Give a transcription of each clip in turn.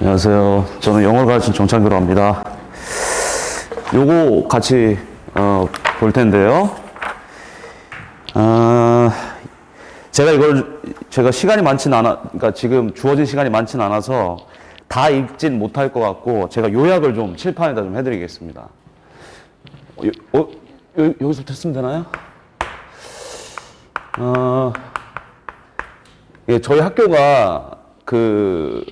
안녕하세요. 저는 영어를 가르친 정창규라고 합니다. 요거 같이 어, 볼 텐데요. 아, 제가 이걸 제가 시간이 많지는 않아, 그러니까 지금 주어진 시간이 많지는 않아서 다 읽진 못할 것 같고 제가 요약을 좀 칠판에다 좀 해드리겠습니다. 어, 요, 어, 요, 여기서부터 했으면 되나요? 어, 예, 저희 학교가 그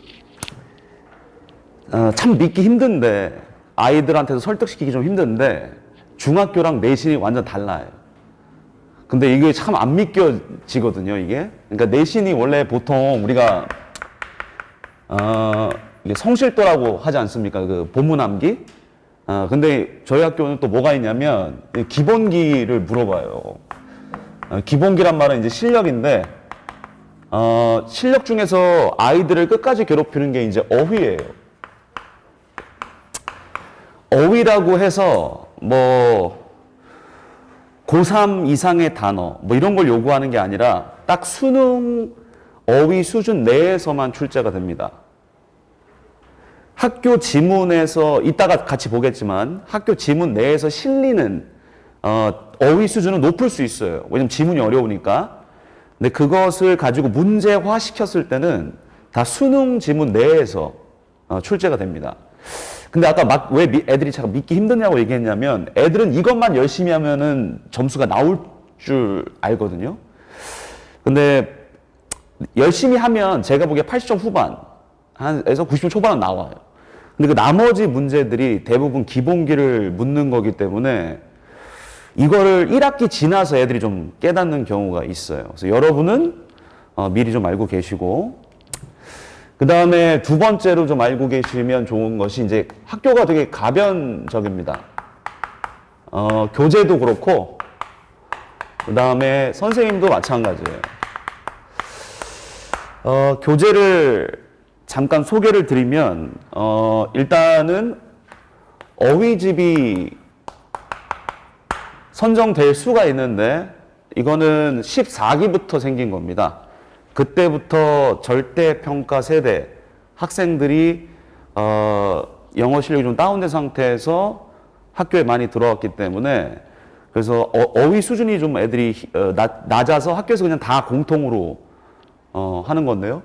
어, 참 믿기 힘든데 아이들한테도 설득시키기 좀 힘든데 중학교랑 내신이 완전 달라요. 근데 이게 참 안 믿겨지거든요, 이게. 그러니까 내신이 원래 보통 우리가 어, 성실도라고 하지 않습니까? 그 본문 암기. 어, 근데 저희 학교는 또 뭐가 있냐면 이 기본기를 물어봐요. 어, 기본기란 말은 이제 실력인데 어, 실력 중에서 아이들을 끝까지 괴롭히는 게 이제 어휘예요. 어휘라고 해서 뭐 고3 이상의 단어 뭐 이런 걸 요구하는 게 아니라 딱 수능 어휘 수준 내에서만 출제가 됩니다. 학교 지문에서 이따가 같이 보겠지만 학교 지문 내에서 실리는 어, 어휘 수준은 높을 수 있어요. 왜냐면 지문이 어려우니까. 근데 그것을 가지고 문제화 시켰을 때는 다 수능 지문 내에서 어, 출제가 됩니다. 근데 아까 막 왜 애들이 참 믿기 힘드냐고 얘기했냐면 애들은 이것만 열심히 하면은 점수가 나올 줄 알거든요. 근데 열심히 하면 제가 보기에 80점 후반 한에서 90점 초반은 나와요. 근데 그 나머지 문제들이 대부분 기본기를 묻는 거기 때문에 이거를 1학기 지나서 애들이 좀 깨닫는 경우가 있어요. 그래서 여러분은 어, 미리 좀 알고 계시고 그 다음에 두 번째로 좀 알고 계시면 좋은 것이 이제 학교가 되게 가변적입니다. 어, 교재도 그렇고, 그 다음에 선생님도 마찬가지예요. 어, 교재를 잠깐 소개를 드리면, 어, 일단은 어휘집이 선정될 수가 있는데, 이거는 14기부터 생긴 겁니다. 그때부터 절대 평가 세대 학생들이 어, 영어 실력이 좀 다운된 상태에서 학교에 많이 들어왔기 때문에 그래서 어, 휘 수준이 좀 애들이 어, 낮, 낮아서 학교에서 그냥 다 공통으로 어, 하는 건데요.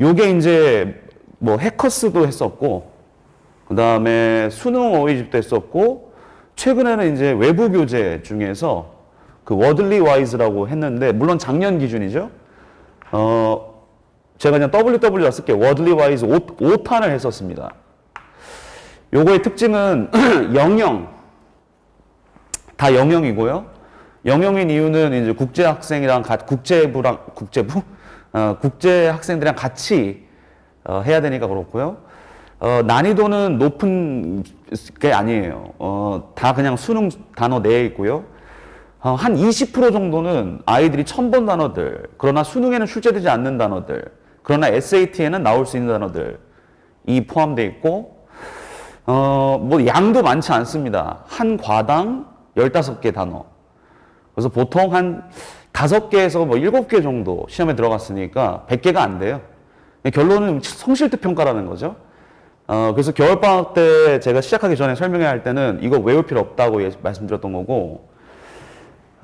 요게 이제 뭐 해커스도 했었고 그 다음에 수능 어휘집도 했었고 최근에는 이제 외부 교재 중에서 그 워들리 와이즈라고 했는데 물론 작년 기준이죠. 어, 제가 그냥 WW라 쓸게요. 워들리 와이즈 5, 탄을 했었습니다. 요거의 특징은 영영. 다 영영이고요. 영영인 이유는 이제 국제 학생이랑 가, 국제부랑 국제부 어, 국제 학생들이랑 같이 어, 해야 되니까 그렇고요. 어, 난이도는 높은 게 아니에요. 어, 다 그냥 수능 단어 내에 있고요. 어, 한20% 정도는 아이들이 처음 본 단어들, 그러나 수능에는 출제되지 않는 단어들, 그러나 SAT에는 나올 수 있는 단어들, 이 포함되어 있고, 어, 뭐 양도 많지 않습니다. 한 과당 15개 단어. 그래서 보통 한 5개에서 뭐 7개 정도 시험에 들어갔으니까 100개가 안 돼요. 결론은 성실도 평가라는 거죠. 어, 그래서 겨울방학 때 제가 시작하기 전에 설명해야 할 때는 이거 외울 필요 없다고 예- 말씀드렸던 거고,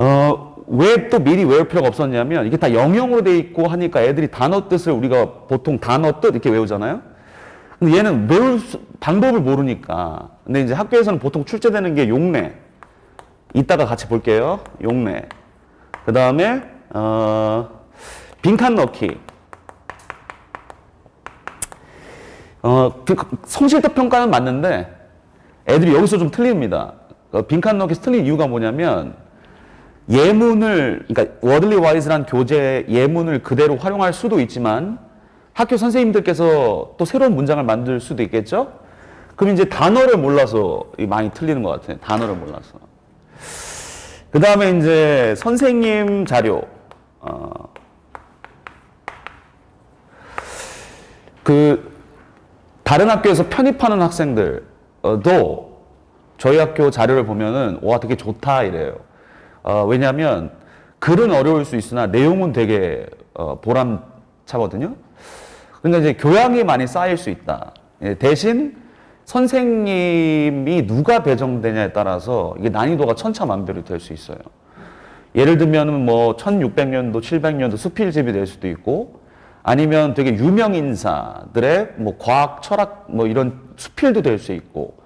어, 왜 또 미리 외울 필요가 없었냐면 이게 다 영영으로 돼 있고 하니까 애들이 단어 뜻을 우리가 보통 단어 뜻 이렇게 외우잖아요. 근데 얘는 외울 수- 방법을 모르니까. 근데 이제 학교에서는 보통 출제되는 게 용례. 이따가 같이 볼게요. 용례. 그 다음에 어, 빈칸 넣기. 어, 그- 성실도 평가는 맞는데 애들이 여기서 좀 틀립니다. 어, 빈칸 넣기 틀린 이유가 뭐냐면 예문을 그러니까 워들리 와이즈란 교재 예문을 그대로 활용할 수도 있지만 학교 선생님들께서 또 새로운 문장을 만들 수도 있겠죠? 그럼 이제 단어를 몰라서 이 많이 틀리는 것 같아요. 단어를 몰라서. 그 다음에 이제 선생님 자료. 어, 그 다른 학교에서 편입하는 학생들도 저희 학교 자료를 보면은 와 되게 좋다 이래요. 어, 왜냐하면 글은 어려울 수 있으나 내용은 되게 어, 보람차거든요. 그러니까 이제 교양이 많이 쌓일 수 있다. 예, 대신 선생님이 누가 배정되냐에 따라서 이게 난이도가 천차만별이 될 수 있어요. 예를 들면 뭐 1600년도, 700년도 수필집이 될 수도 있고 아니면 되게 유명 인사들의 뭐 과학, 철학 뭐 이런 수필도 될 수 있고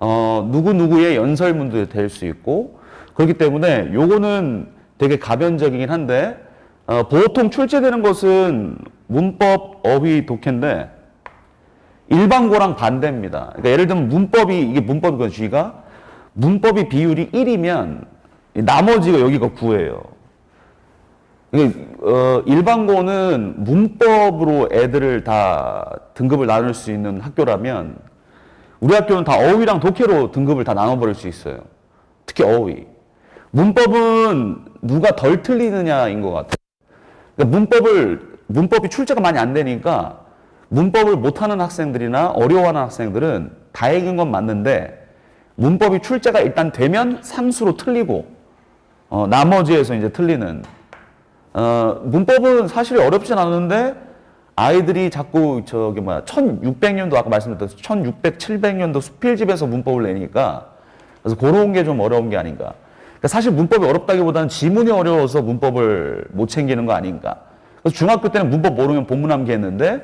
어, 누구누구의 연설문도 될 수 있고 그렇기 때문에 요거는 되게 가변적이긴 한데 어, 보통 출제되는 것은 문법, 어휘, 독해인데 일반고랑 반대입니다. 그러니까 예를 들면 문법이 이게 문법이건 G가 문법이 비율이 1이면 나머지가 여기가 9예요. 이게 어, 일반고는 문법으로 애들을 다 등급을 나눌 수 있는 학교라면 우리 학교는 다 어휘랑 독해로 등급을 다 나눠버릴 수 있어요. 특히 어휘. 문법은 누가 덜 틀리느냐인 것 같아요. 그러니까 문법을 문법이 출제가 많이 안 되니까 문법을 못하는 학생들이나 어려워하는 학생들은 다행인 건 맞는데 문법이 출제가 일단 되면 삼수로 틀리고 어, 나머지에서 이제 틀리는 어, 문법은 사실 어렵진 않은데 아이들이 자꾸 저기 뭐야 1600년도 아까 말씀드렸던 1600, 700년도 수필집에서 문법을 내니까 그래서 그런 게 좀 어려운 게 아닌가. 그러니까 사실 문법이 어렵다기보다는 지문이 어려워서 문법을 못 챙기는 거 아닌가. 그래서 중학교 때는 문법 모르면 본문 암기했는데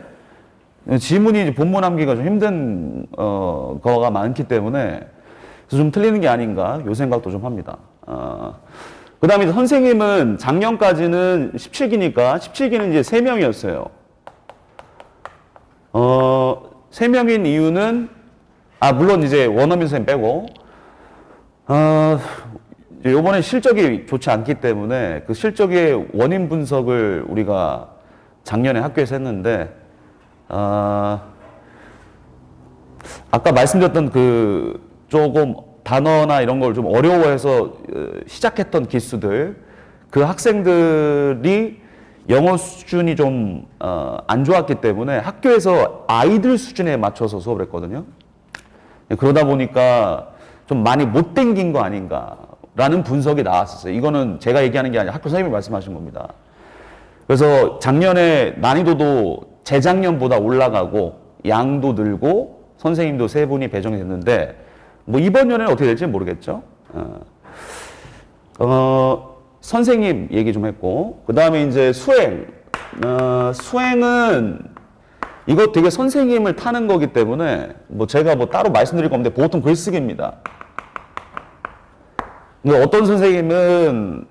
지문이 본문 암기가 좀 힘든 어, 거가 많기 때문에 그래서 좀 틀리는 게 아닌가 요 생각도 좀 합니다. 어, 그 다음에 선생님은 작년까지는 17기니까 17기는 이제 3명이었어요. 어, 3명인 이유는 아 물론 이제 원어민 선생님 빼고 어, 요번에 실적이 좋지 않기 때문에 그 실적의 원인 분석을 우리가 작년에 학교에서 했는데 어, 아까 말씀드렸던 그 조금 단어나 이런 걸 좀 어려워해서 어, 시작했던 기수들 그 학생들이 영어 수준이 좀 안 좋았기 때문에 학교에서 아이들 수준에 맞춰서 수업을 했거든요. 그러다 보니까 좀 많이 못 땡긴 거 아닌가 라는 분석이 나왔었어요. 이거는 제가 얘기하는 게 아니라 학교 선생님이 말씀하신 겁니다. 그래서 작년에 난이도도 재작년보다 올라가고 양도 늘고 선생님도 세 분이 배정이 됐는데 뭐 이번 년에는 어떻게 될지 모르겠죠. 어, 어, 선생님 얘기 좀 했고 그 다음에 이제 수행 어, 수행은 이거 되게 선생님을 타는 거기 때문에 뭐 제가 뭐 따로 말씀드릴 건데 보통 글쓰기입니다. 근데 어떤 선생님은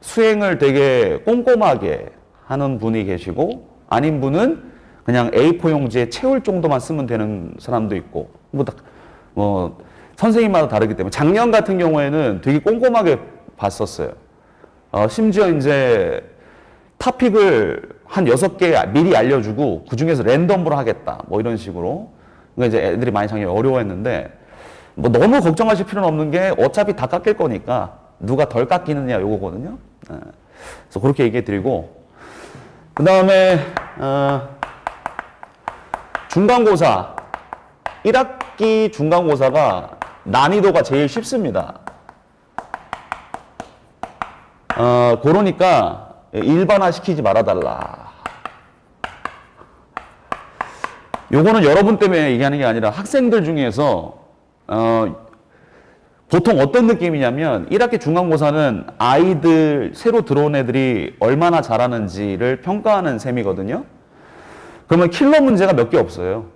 수행을 되게 꼼꼼하게 하는 분이 계시고 아닌 분은 그냥 A4 용지에 채울 정도만 쓰면 되는 사람도 있고 뭐, 다- 뭐 선생님마다 다르기 때문에 작년 같은 경우에는 되게 꼼꼼하게 봤었어요. 어, 심지어 이제 토픽을 한 여섯 개 미리 알려주고 그 중에서 랜덤으로 하겠다 뭐 이런 식으로 그러니까 이제 애들이 많이 작년에 어려워했는데 뭐 너무 걱정하실 필요는 없는 게 어차피 다 깎일 거니까 누가 덜 깎이느냐 요거거든요. 예. 그래서 그렇게 얘기해 드리고 그 다음에 어, 중간고사 1학기 중간고사가 난이도가 제일 쉽습니다. 어, 그러니까 일반화 시키지 말아달라. 요거는 여러분 때문에 얘기하는 게 아니라 학생들 중에서 어, 보통 어떤 느낌이냐면 1학기 중간고사는 아이들 새로 들어온 애들이 얼마나 잘하는지를 평가하는 셈이거든요. 그러면 킬러 문제가 몇 개 없어요.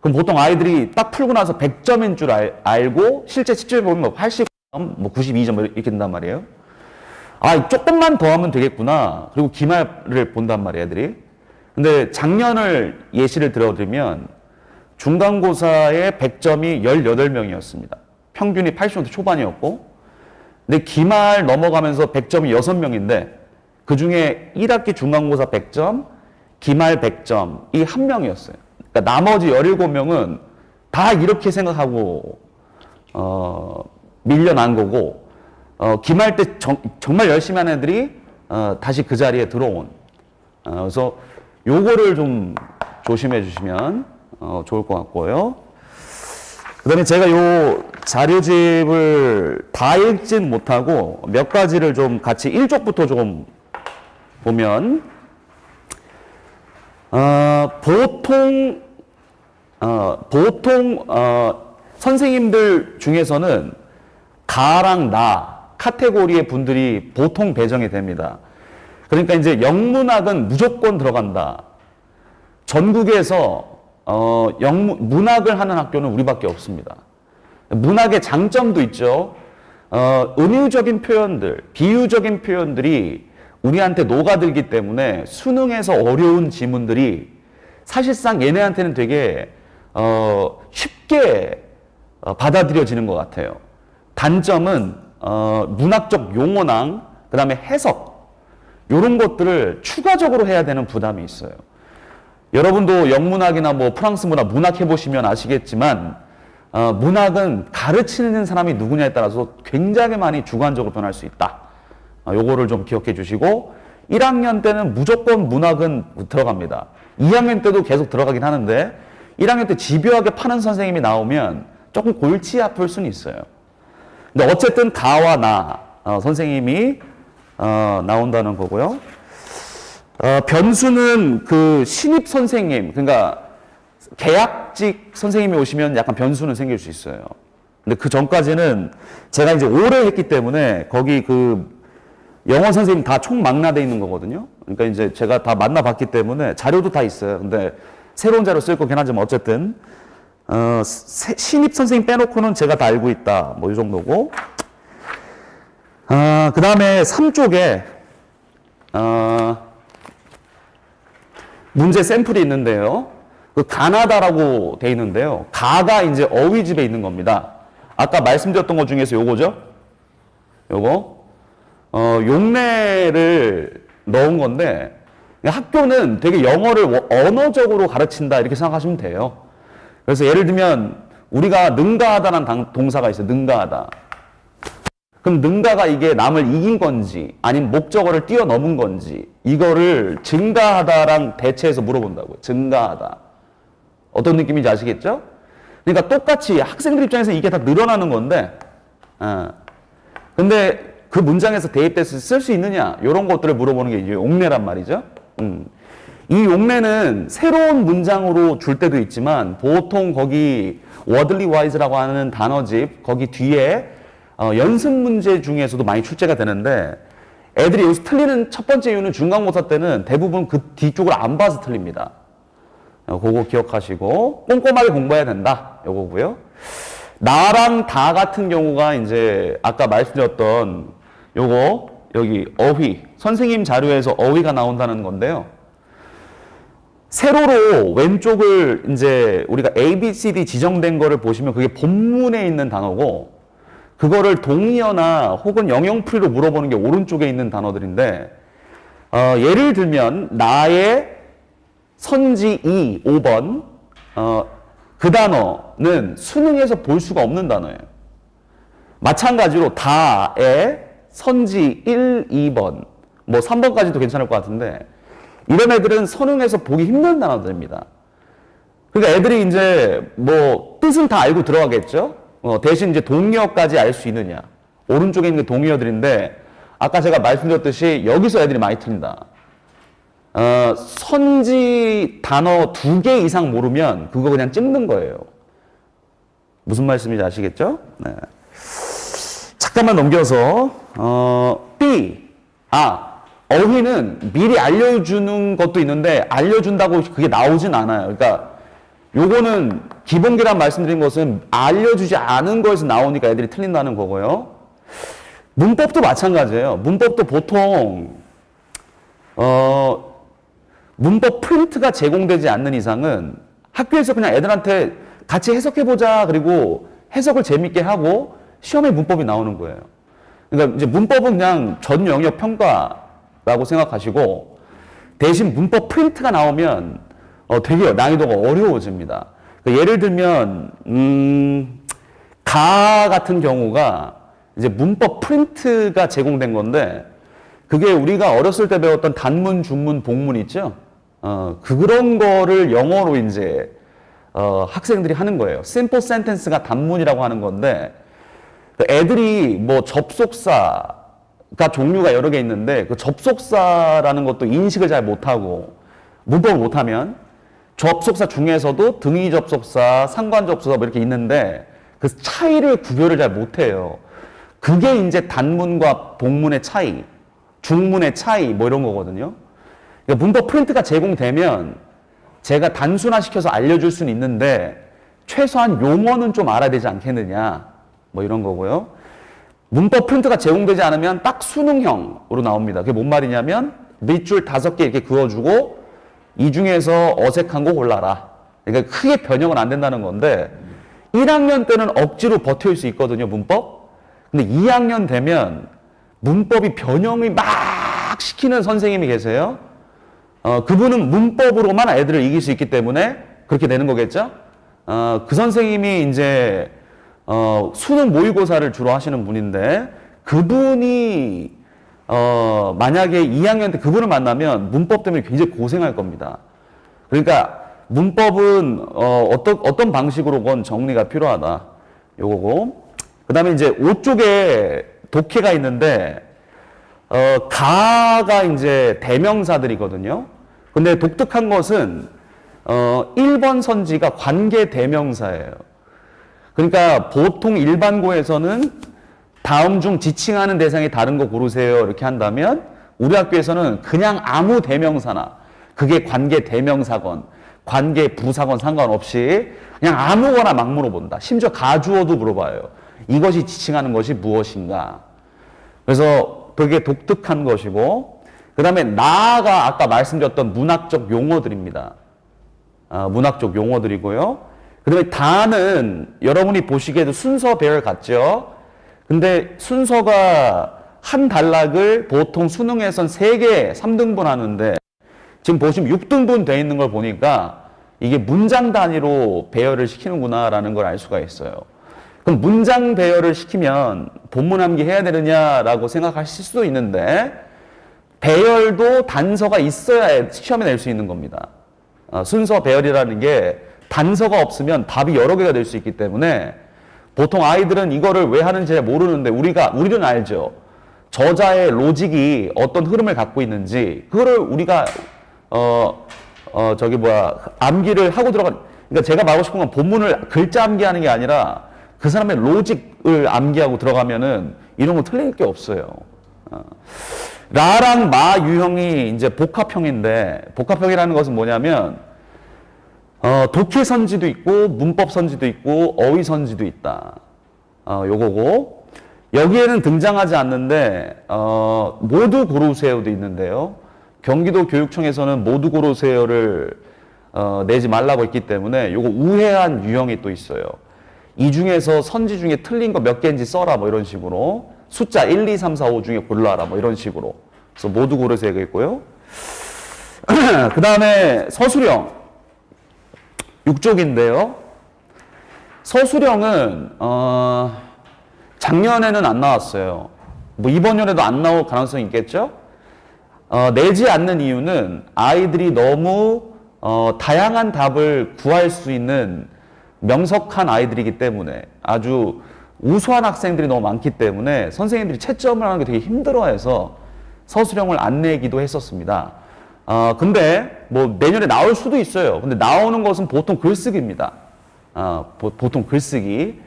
그럼 보통 아이들이 딱 풀고 나서 100점인 줄 알, 알고 실제 시점에 보면 뭐 80점, 뭐 92점 이렇게 된단 말이에요. 아, 조금만 더 하면 되겠구나. 그리고 기말을 본단 말이에요, 애들이. 근데 작년을 예시를 들어드리면 중간고사의 100점이 18명이었습니다. 평균이 80점 초반이었고, 근데 기말 넘어가면서 100점이 6명인데, 그 중에 1학기 중간고사 100점, 기말 100점, 이 한 명이었어요. 그러니까 나머지 17명은 다 이렇게 생각하고, 어, 밀려난 거고, 어, 기말 때 정, 말 열심히 한 애들이 어, 다시 그 자리에 들어온. 어, 그래서 요거를 좀 조심해 주시면 어, 좋을 것 같고요. 그 다음에 제가 요 자료집을 다 읽진 못하고 몇 가지를 좀 같이 1쪽부터 좀 보면, 어, 보통 어, 보통 어, 선생님들 중에서는 가랑 나 카테고리의 분들이 보통 배정이 됩니다. 그러니까 이제 영문학은 무조건 들어간다. 전국에서 어, 영문 문학을 하는 학교는 우리밖에 없습니다. 문학의 장점도 있죠. 어, 은유적인 표현들, 비유적인 표현들이 우리한테 녹아들기 때문에 수능에서 어려운 지문들이 사실상 얘네한테는 되게 어, 쉽게 어, 받아들여지는 것 같아요. 단점은 어, 문학적 용어랑 그 다음에 해석 이런 것들을 추가적으로 해야 되는 부담이 있어요. 여러분도 영문학이나 뭐 프랑스 문학, 문학 해보시면 아시겠지만 어, 문학은 가르치는 사람이 누구냐에 따라서 굉장히 많이 주관적으로 변할 수 있다. 어, 요거를 좀 기억해 주시고 1학년 때는 무조건 문학은 들어갑니다. 2학년 때도 계속 들어가긴 하는데 1학년 때 집요하게 파는 선생님이 나오면 조금 골치 아플 수는 있어요. 근데 어쨌든 가와 나 어, 선생님이 어, 나온다는 거고요. 어, 변수는 그 신입 선생님, 그러니까 계약직 선생님이 오시면 약간 변수는 생길 수 있어요. 근데 그 전까지는 제가 이제 오래 했기 때문에 거기 그 영어 선생님 다 총망라돼 있는 거거든요. 그러니까 이제 제가 다 만나봤기 때문에 자료도 다 있어요. 근데 새로운 자료 쓸 거긴 하지만 어쨌든 어, 세- 신입 선생님 빼놓고는 제가 다 알고 있다. 뭐 이 정도고. 아, 그 다음에 3쪽에 어, 문제 샘플이 있는데요. 그 가나다라고 돼 있는데요. 가가 이제 어휘집에 있는 겁니다. 아까 말씀드렸던 것 중에서 요거죠. 요거. 어, 용례를 넣은 건데 학교는 되게 영어를 워- 언어적으로 가르친다 이렇게 생각하시면 돼요. 그래서 예를 들면 우리가 능가하다는 당- 동사가 있어요. 능가하다. 그럼 능가가 이게 남을 이긴 건지 아니면 목적어를 뛰어넘은 건지 이거를 증가하다랑 대체해서 물어본다고요. 증가하다. 어떤 느낌인지 아시겠죠? 그러니까 똑같이 학생들 입장에서 이게 다 늘어나는 건데, 어. 근데 그 문장에서 대입돼서 쓸 수 있느냐 이런 것들을 물어보는 게 이제 용례란 말이죠. 음. 이 용례는 새로운 문장으로 줄 때도 있지만 보통 거기 워들리 와이즈라고 하는 단어집 거기 뒤에 어, 연습 문제 중에서도 많이 출제가 되는데 애들이 여기서 틀리는 첫 번째 이유는 중간고사 때는 대부분 그 뒤쪽을 안 봐서 틀립니다. 어, 그거 기억하시고 꼼꼼하게 공부해야 된다. 요거고요. 나랑 다 같은 경우가 이제 아까 말씀드렸던 요거 여기 어휘 선생님 자료에서 어휘가 나온다는 건데요. 세로로 왼쪽을 이제 우리가 A, B, C, D 지정된 거를 보시면 그게 본문에 있는 단어고 그거를 동의어나 혹은 영영풀이로 물어보는 게 오른쪽에 있는 단어들인데 어, 예를 들면 나의 선지 2, 5번 어, 그 단어는 수능에서 볼 수가 없는 단어예요. 마찬가지로 다의 선지 1, 2번 뭐 3번까지도 괜찮을 것 같은데 이런 애들은 선응에서 보기 힘든 단어들입니다. 그러니까 애들이 이제 뭐 뜻은 다 알고 들어가겠죠. 어, 대신 이제 동의어까지 알 수 있느냐. 오른쪽에 있는 게 동의어들인데 아까 제가 말씀드렸듯이 여기서 애들이 많이 틀린다. 어, 선지 단어 두 개 이상 모르면 그거 그냥 찍는 거예요. 무슨 말씀인지 아시겠죠? 네. 잠깐만 넘겨서 어, B 아 어휘는 미리 알려주는 것도 있는데 알려준다고 그게 나오진 않아요. 그러니까 요거는 기본기란 말씀드린 것은 알려주지 않은 거에서 나오니까 애들이 틀린다는 거고요. 문법도 마찬가지예요. 문법도 보통 어 문법 프린트가 제공되지 않는 이상은 학교에서 그냥 애들한테 같이 해석해 보자 그리고 해석을 재밌게 하고 시험에 문법이 나오는 거예요. 그러니까 이제 문법은 그냥 전 영역 평가라고 생각하시고 대신 문법 프린트가 나오면 어, 되게 난이도가 어려워집니다. 그러니까 예를 들면 음, 가 같은 경우가 이제 문법 프린트가 제공된 건데 그게 우리가 어렸을 때 배웠던 단문, 중문, 복문 있죠? 어, 그런 거를 영어로 이제 어, 학생들이 하는 거예요. 심플 센텐스가 단문이라고 하는 건데 그 애들이 뭐 접속사가 종류가 여러 개 있는데 그 접속사라는 것도 인식을 잘 못하고 문법을 못하면 접속사 중에서도 등위 접속사, 상관 접속사 뭐 이렇게 있는데 그 차이를 구별을 잘 못해요. 그게 이제 단문과 복문의 차이, 중문의 차이 뭐 이런 거거든요. 그러니까 문법 프린트가 제공되면 제가 단순화시켜서 알려줄 수는 있는데 최소한 용어는 좀 알아야 되지 않겠느냐 뭐 이런 거고요. 문법 프린트가 제공되지 않으면 딱 수능형으로 나옵니다. 그게 뭔 말이냐면 밑줄 다섯 개 이렇게 그어주고 이 중에서 어색한 거 골라라. 그러니까 크게 변형은 안 된다는 건데 1학년 때는 억지로 버틸 수 있거든요, 문법. 근데 2학년 되면 문법이 변형을 막 시키는 선생님이 계세요. 어, 그분은 문법으로만 애들을 이길 수 있기 때문에 그렇게 되는 거겠죠? 어, 그 선생님이 이제 어, 수능 모의고사를 주로 하시는 분인데 그분이 어, 만약에 2학년 때 그분을 만나면 문법 때문에 굉장히 고생할 겁니다. 그러니까 문법은 어, 어떤 어떤 방식으로건 정리가 필요하다. 요거고. 그다음에 이제 5쪽에 독해가 있는데 어, 가가 이제 대명사들이거든요. 근데 독특한 것은 어, 1번 선지가 관계 대명사예요. 그러니까 보통 일반고에서는 다음 중 지칭하는 대상이 다른 거 고르세요. 이렇게 한다면 우리 학교에서는 그냥 아무 대명사나 그게 관계 대명사건, 관계 부사건 상관없이 그냥 아무거나 막 물어본다. 심지어 가주어도 물어봐요. 이것이 지칭하는 것이 무엇인가. 그래서 되게 독특한 것이고, 그 다음에 나가 아까 말씀드렸던 문학적 용어들입니다. 아, 문학적 용어들이고요. 그 다음에 다는 여러분이 보시기에도 순서 배열 같죠? 근데 순서가 한 단락을 보통 수능에선 3개, 3등분 하는데 지금 보시면 6등분 돼 있는 걸 보니까 이게 문장 단위로 배열을 시키는구나라는 걸 알 수가 있어요. 그럼 문장 배열을 시키면 본문 암기 해야 되느냐라고 생각하실 수도 있는데 배열도 단서가 있어야 시험에 낼 수 있는 겁니다. 어, 순서 배열이라는 게 단서가 없으면 답이 여러 개가 될 수 있기 때문에 보통 아이들은 이거를 왜 하는지 잘 모르는데 우리가 우리는 알죠. 저자의 로직이 어떤 흐름을 갖고 있는지 그거를 우리가 어, 어 저기 뭐야 암기를 하고 들어간 그러니까 제가 말하고 싶은 건 본문을 글자 암기하는 게 아니라 그 사람의 로직을 암기하고 들어가면은 이런 거 틀릴 게 없어요. 어. 라랑 마 유형이 이제 복합형인데 복합형이라는 것은 뭐냐면 어, 독해 선지도 있고 문법 선지도 있고 어휘 선지도 있다. 어, 요거고 여기에는 등장하지 않는데 어, 모두 고르세요도 있는데요. 경기도 교육청에서는 모두 고르세요를 어, 내지 말라고 했기 때문에 요거 우회한 유형이 또 있어요. 이 중에서 선지 중에 틀린 거 몇 개인지 써라 뭐 이런 식으로 숫자 1, 2, 3, 4, 5 중에 골라라 뭐 이런 식으로 그래서 모두 고르세요가 있고요. 그 다음에 서술형 6쪽인데요. 서술형은 어, 작년에는 안 나왔어요. 뭐 이번 년에도 안 나올 가능성이 있겠죠? 어, 내지 않는 이유는 아이들이 너무 어, 다양한 답을 구할 수 있는 명석한 아이들이기 때문에 아주 우수한 학생들이 너무 많기 때문에 선생님들이 채점을 하는 게 되게 힘들어해서 서술형을 안 내기도 했었습니다. 어, 근데 뭐 내년에 나올 수도 있어요. 근데 나오는 것은 보통 글쓰기입니다. 어, 보, 보통 글쓰기.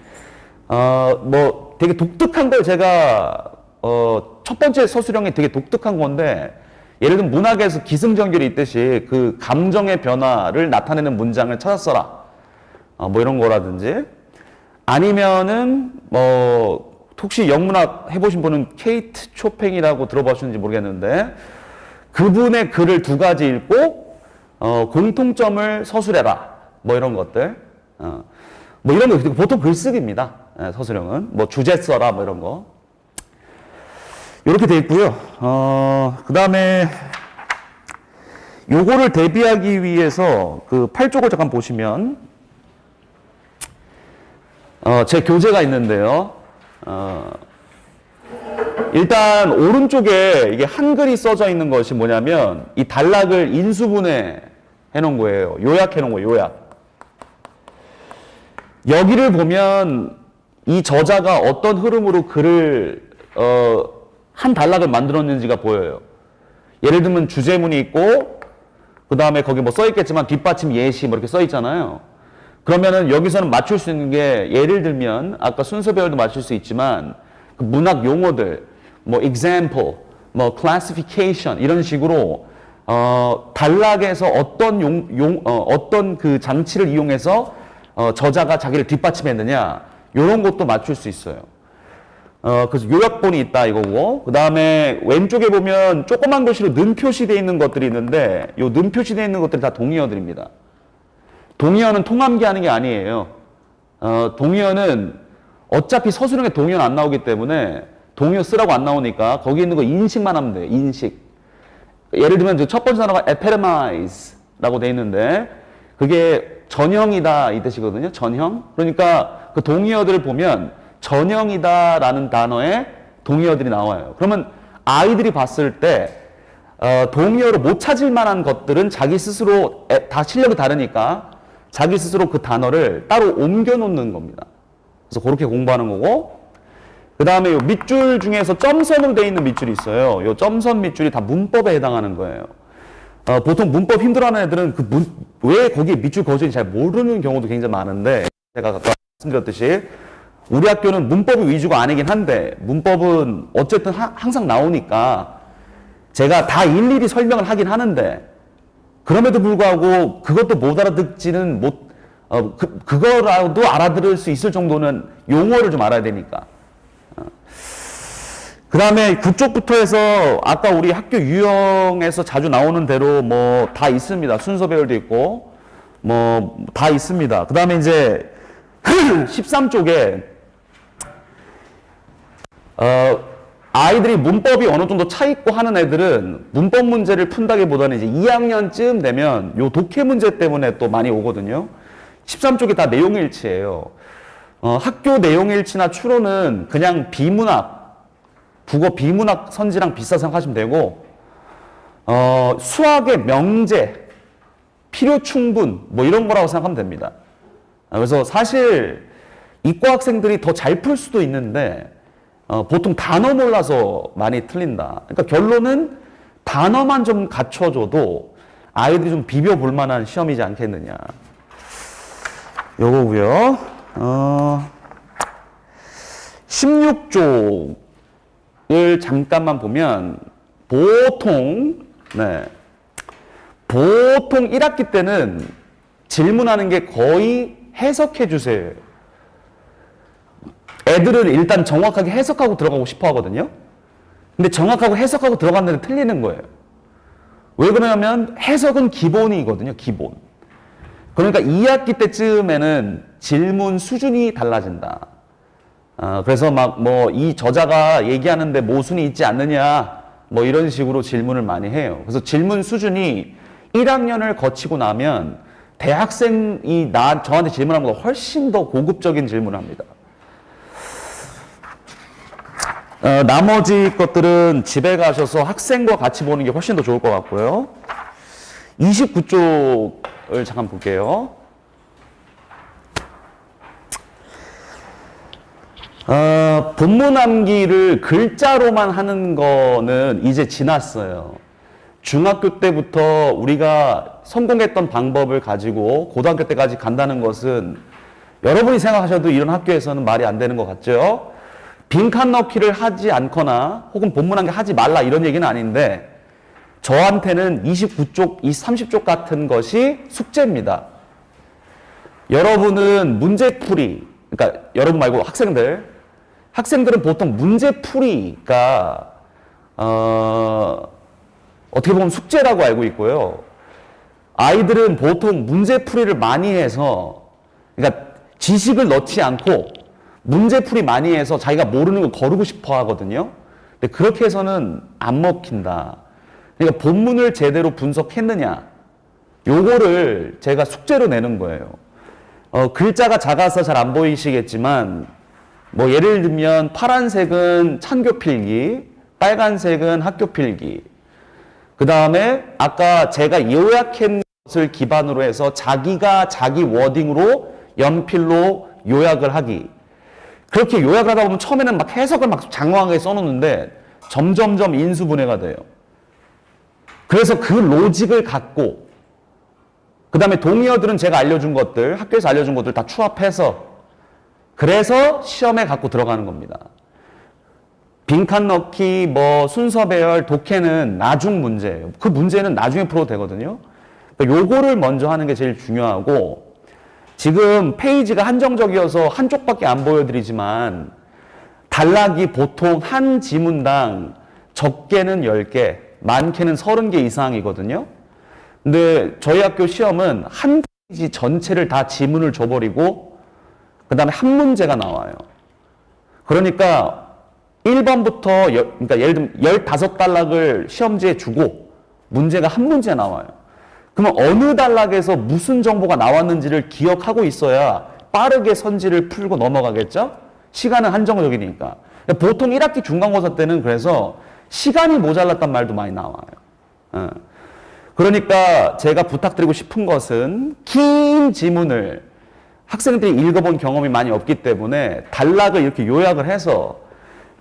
어, 뭐 되게 독특한 걸 제가 어, 첫 번째 서술형이 되게 독특한 건데 예를 들면 문학에서 기승전결이 있듯이 그 감정의 변화를 나타내는 문장을 찾았어라. 어, 뭐 이런 거라든지 아니면은 뭐 혹시 영문학 해보신 분은 케이트 초팽이라고 들어보셨는지 모르겠는데 그분의 글을 두 가지 읽고 어, 공통점을 서술해라. 뭐 이런 것들. 어, 뭐 이런 거 보통 글쓰기입니다. 예, 서술형은 뭐 주제 써라 뭐 이런 거. 이렇게 돼 있고요. 어, 그다음에 요거를 대비하기 위해서 그 8쪽을 잠깐 보시면 어, 제 교재가 있는데요. 어, 일단 오른쪽에 이게 한글이 써져 있는 것이 뭐냐면 이 단락을 인수분해 해놓은 거예요. 요약해 놓은 거예요. 요약. 여기를 보면 이 저자가 어떤 흐름으로 글을 어, 한 단락을 만들었는지가 보여요. 예를 들면 주제문이 있고 그 다음에 거기 뭐 써 있겠지만 뒷받침 예시 뭐 이렇게 써 있잖아요. 그러면은 여기서는 맞출 수 있는 게 예를 들면 아까 순서 배열도 맞출 수 있지만 그 문학 용어들 뭐 example, 뭐 classification 이런 식으로 어 단락에서 어떤 용, 용 어, 어떤 그 장치를 이용해서 어, 저자가 자기를 뒷받침했느냐 이런 것도 맞출 수 있어요. 어, 그래서 요약본이 있다 이거고, 그 다음에 왼쪽에 보면 조그만 글씨로 는 표시되어 있는 것들이 있는데, 요는 표시되어 있는 것들이 다 동의어들입니다. 동의어는 통함기 하는 게 아니에요. 어, 동의어는 어차피 서술형에 동의어는 안 나오기 때문에 동의어 쓰라고 안 나오니까 거기 있는 거 인식만 하면 돼요. 인식. 예를 들면 저첫 번째 단어가 epitomize라고 돼 있는데 그게 전형이다 이 뜻이거든요. 전형. 그러니까 그 동의어들을 보면 전형이다라는 단어에 동의어들이 나와요. 그러면 아이들이 봤을 때 어, 동의어로 못 찾을 만한 것들은 자기 스스로 에, 다 실력이 다르니까 자기 스스로 그 단어를 따로 옮겨 놓는 겁니다. 그래서 그렇게 공부하는 거고 그 다음에 요 밑줄 중에서 점선으로 되어 있는 밑줄이 있어요. 요 점선 밑줄이 다 문법에 해당하는 거예요. 어, 보통 문법 힘들어하는 애들은 그 문, 왜 거기에 밑줄 거주인지 잘 모르는 경우도 굉장히 많은데 제가 아까 말씀드렸듯이 우리 학교는 문법이 위주가 아니긴 한데 문법은 어쨌든 하- 항상 나오니까 제가 다 일일이 설명을 하긴 하는데 그럼에도 불구하고 그것도 못 알아듣지는 못 어, 그, 그거라도 알아들을 수 있을 정도는 용어를 좀 알아야 되니까 그 다음에 그쪽부터 해서 아까 우리 학교 유형에서 자주 나오는 대로 뭐 다 있습니다. 순서 배열도 있고 뭐 다 있습니다. 그 다음에 이제 13쪽에 어, 아이들이 문법이 어느 정도 차 있고 하는 애들은 문법 문제를 푼다기보다는 이제 2학년쯤 되면 요 독해 문제 때문에 또 많이 오거든요. 13쪽이 다 내용 일치예요. 어, 학교 내용 일치나 추론은 그냥 비문학, 국어 비문학 선지랑 비슷하다 생각하시면 되고, 어, 수학의 명제, 필요 충분, 뭐 이런 거라고 생각하면 됩니다. 아, 그래서 사실 이과 학생들이 더 잘 풀 수도 있는데, 어, 보통 단어 몰라서 많이 틀린다. 그러니까 결론은 단어만 좀 갖춰줘도 아이들이 좀 비벼볼 만한 시험이지 않겠느냐. 요거고요. 어, 16쪽을 잠깐만 보면 보통 네. 보통 1학기 때는 질문하는 게 거의 해석해 주세요. 애들은 일단 정확하게 해석하고 들어가고 싶어 하거든요. 근데 정확하고 해석하고 들어갔는데 틀리는 거예요. 왜 그러냐면 해석은 기본이거든요, 기본. 그러니까 2학기 때쯤에는 질문 수준이 달라진다. 어, 그래서 막 뭐 이 저자가 얘기하는데 모순이 있지 않느냐, 뭐 이런 식으로 질문을 많이 해요. 그래서 질문 수준이 1학년을 거치고 나면 대학생이 나, 저한테 질문한 것보다 훨씬 더 고급적인 질문을 합니다. 어, 나머지 것들은 집에 가셔서 학생과 같이 보는 게 훨씬 더 좋을 것 같고요. 29쪽 을 잠깐 볼게요. 어, 본문 암기를 글자로만 하는 거는 이제 지났어요. 중학교 때부터 우리가 성공했던 방법을 가지고 고등학교 때까지 간다는 것은 여러분이 생각하셔도 이런 학교에서는 말이 안 되는 것 같죠? 빈칸 넣기를 하지 않거나 혹은 본문 암기 하지 말라 이런 얘기는 아닌데 저한테는 29쪽, 이 30쪽 같은 것이 숙제입니다. 여러분은 문제풀이, 그러니까 여러분 말고 학생들, 학생들은 보통 문제풀이가 어, 어떻게 보면 숙제라고 알고 있고요. 아이들은 보통 문제풀이를 많이 해서, 그러니까 지식을 넣지 않고 문제풀이 많이 해서 자기가 모르는 걸 거르고 싶어 하거든요. 근데 그렇게 해서는 안 먹힌다. 그러니까 본문을 제대로 분석했느냐. 요거를 제가 숙제로 내는 거예요. 어, 글자가 작아서 잘 안 보이시겠지만, 뭐 예를 들면 파란색은 창교 필기, 빨간색은 학교 필기. 그 다음에 아까 제가 요약한 것을 기반으로 해서 자기가 자기 워딩으로 연필로 요약을 하기. 그렇게 요약을 하다 보면 처음에는 막 해석을 막 장황하게 써놓는데 점점점 인수분해가 돼요. 그래서 그 로직을 갖고 그 다음에 동의어들은 제가 알려준 것들, 학교에서 알려준 것들 다 추합해서 그래서 시험에 갖고 들어가는 겁니다. 빈칸 넣기, 뭐 순서 배열, 독해는 나중 문제예요. 그 문제는 나중에 풀어도 되거든요. 그러니까 요거를 먼저 하는 게 제일 중요하고 지금 페이지가 한정적이어서 한쪽밖에 안 보여드리지만 단락이 보통 한 지문당 적게는 10개, 많게는 30개 이상이거든요. 근데 저희 학교 시험은 한 페이지 전체를 다 지문을 줘버리고 그 다음에 한 문제가 나와요. 그러니까 1번부터, 여, 그러니까 예를 들면 15단락을 시험지에 주고 문제가 한 문제 나와요. 그러면 어느 단락에서 무슨 정보가 나왔는지를 기억하고 있어야 빠르게 선지를 풀고 넘어가겠죠? 시간은 한정적이니까. 보통 1학기 중간고사 때는 그래서 시간이 모자랐단 말도 많이 나와요. 어. 그러니까 제가 부탁드리고 싶은 것은 긴 지문을 학생들이 읽어본 경험이 많이 없기 때문에 단락을 이렇게 요약을 해서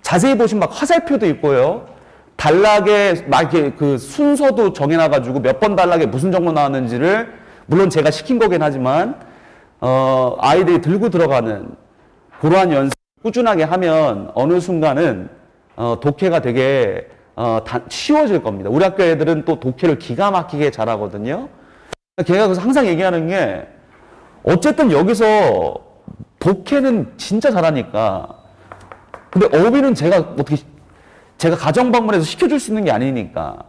자세히 보시면 막 화살표도 있고요. 단락에 막 이렇게 그 순서도 정해놔가지고 몇 번 단락에 무슨 정보 나왔는지를 물론 제가 시킨 거긴 하지만 어, 아이들이 들고 들어가는 그러한 연습 꾸준하게 하면 어느 순간은 어, 독해가 되게 어, 다, 쉬워질 겁니다. 우리 학교 애들은 또 독해를 기가 막히게 잘하거든요. 걔가 그래서 항상 얘기하는 게 어쨌든 여기서 독해는 진짜 잘하니까 근데 어휘는 제가 어떻게 제가 가정 방문해서 시켜줄 수 있는 게 아니니까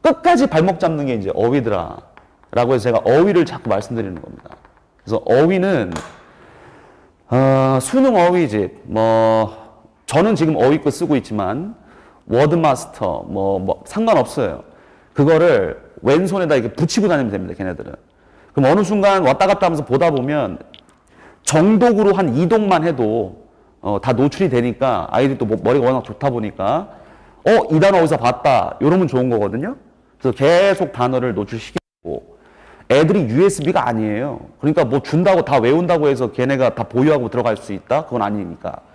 끝까지 발목 잡는 게 이제 어휘더라 라고 해서 제가 어휘를 자꾸 말씀드리는 겁니다. 그래서 어휘는 어, 수능 어휘집 뭐 저는 지금 어휘끝 쓰고 있지만 워드마스터 뭐, 뭐 상관없어요. 그거를 왼손에다 이렇게 붙이고 다니면 됩니다. 걔네들은. 그럼 어느 순간 왔다 갔다 하면서 보다 보면 정독으로 한 이동만 해도 어, 다 노출이 되니까 아이들이 또 뭐- 머리가 워낙 좋다 보니까 어, 이 단어 어디서 봤다. 이러면 좋은 거거든요. 그래서 계속 단어를 노출시키고 애들이 USB가 아니에요. 그러니까 뭐 준다고 다 외운다고 해서 걔네가 다 보유하고 들어갈 수 있다? 그건 아니니까.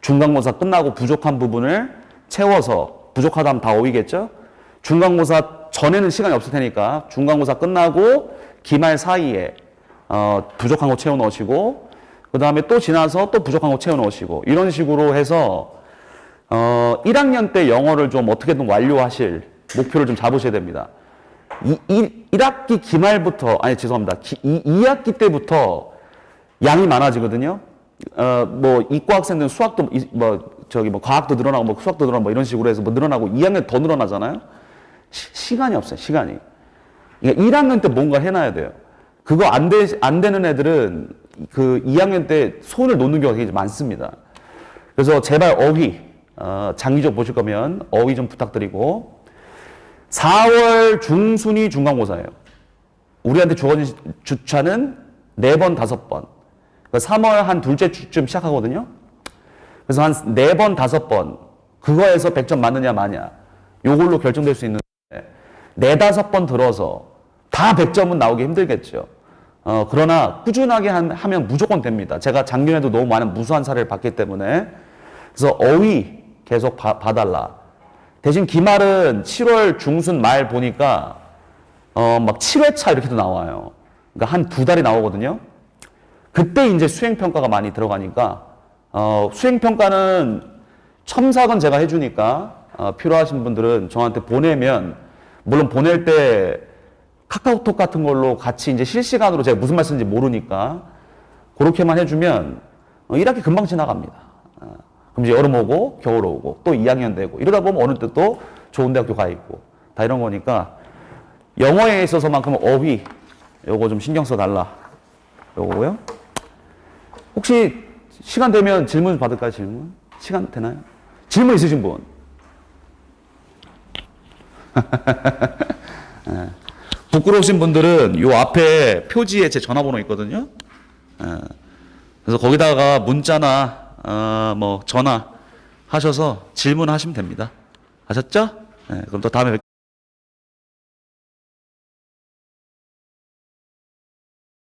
중간고사 끝나고 부족한 부분을 채워서 부족하다 하면 다 오이겠죠? 중간고사 전에는 시간이 없을 테니까 중간고사 끝나고 기말 사이에 어, 부족한 거 채워 넣으시고 그 다음에 또 지나서 또 부족한 거 채워 넣으시고 이런 식으로 해서 어, 1학년 때 영어를 좀 어떻게든 완료하실 목표를 좀 잡으셔야 됩니다. 이, 이, 1학기 기말부터, 아니, 죄송합니다. 기, 이, 2학기 때부터 양이 많아지거든요. 어, 뭐, 이과 학생들은 수학도, 이- 뭐, 저기, 뭐, 과학도 늘어나고, 뭐, 수학도 늘어나고, 뭐, 이런 식으로 해서 뭐 늘어나고, 2학년 더 늘어나잖아요. 시, 간이 없어요, 시간이. 그러니까 1학년 때 뭔가 해놔야 돼요. 그거 안 되, 안 되는 애들은 그 2학년 때 손을 놓는 경우가 굉장히 많습니다. 그래서 제발 어휘, 어, 장기적 보실 거면 어휘 좀 부탁드리고, 4월 중순이 중간고사예요. 우리한테 주어진 주차는 4번, 5번. 그러니까 3월 한 둘째 주쯤 시작하거든요. 그래서 한 4번, 5번. 그거에서 100점 맞느냐, 마냐. 요걸로 결정될 수 있는데, 4, 5번 들어서 다 100점은 나오기 힘들겠죠. 어, 그러나 꾸준하게 한- 하면 무조건 됩니다. 제가 작년에도 너무 많은 무수한 사례를 봤기 때문에. 그래서 어휘 계속 봐, 봐달라. 대신 기말은 7월 중순 말 보니까 어 막 7회차 이렇게도 나와요. 그러니까 한 두 달이 나오거든요. 그때 이제 수행 평가가 많이 들어가니까 어 수행 평가는 첨삭은 제가 해주니까 어 필요하신 분들은 저한테 보내면 물론 보낼 때 카카오톡 같은 걸로 같이 이제 실시간으로 제가 무슨 말씀인지 모르니까 그렇게만 해주면 어 1학기 금방 지나갑니다. 어, 그럼 이제 여름 오고 겨울 오고 또 2학년 되고 이러다 보면 어느 때 또 좋은 대학교 가 있고 다 이런 거니까 영어에 있어서만큼 어휘 요거 좀 신경 써 달라 요거고요. 혹시 시간 되면 질문 받을까요? 질문 시간 되나요? 질문 있으신 분? 예. 부끄러우신 분들은 요 앞에 표지에 제 전화번호 있거든요. 예. 그래서 거기다가 문자나 어, 뭐 전화 하셔서 질문하시면 됩니다. 아셨죠? 예, 그럼 또 다음에 뵙.